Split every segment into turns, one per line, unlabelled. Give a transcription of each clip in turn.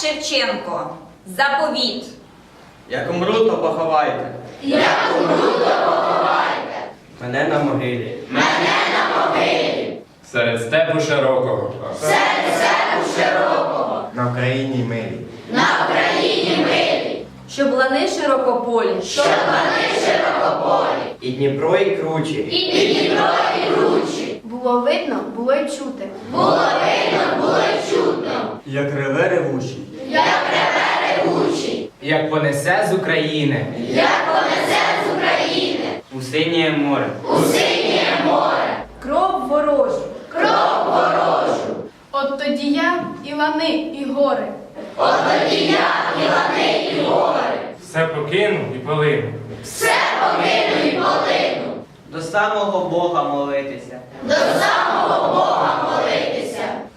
Шевченко. Заповіт.
Як умру, то поховайте. Як умруто, поховайте. Мене на могилі. Мене на могилі.
Серед степу широкого. Серед степу широкого.
На Україні милі. На Україні милі.
Щоб лани широкополі, щоб
І Дніпро, і кручі. І Дніпро і кручі.
було видно, було й чути.
Як реве ревучі.
Як реве ревучий, як понесе з України.
як понесе з України, У синє море.
Кров ворожу. Кров ворожу. От тоді я і лани, і гори.
Все покину і полину. Все покину і полину.
До самого Бога молитися.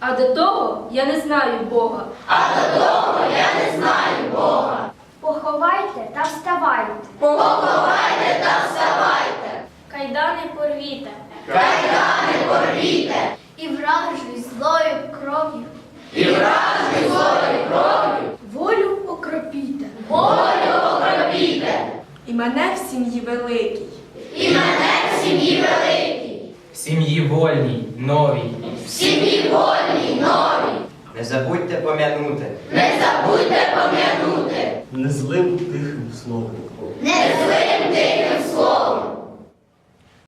А до того я не знаю Бога. А до того я не знаю Бога.
Поховайте та вставайте. Поховайте та вставайте. Кайдани порвіте. Кайдани порвіте. І вражою злою кров'ю. І вражою злою кров'ю. Волю окропіте. Волю окропіте.
І мене в сім'ї великій.
І мене в сім'ї великій.
Сім'ї вольній, новій.
В сім'ї вольній новій.
Не забудьте пом'янути.
Не забудьте пам'янути.
Незлим тихим словом.
Не злим тихим словом.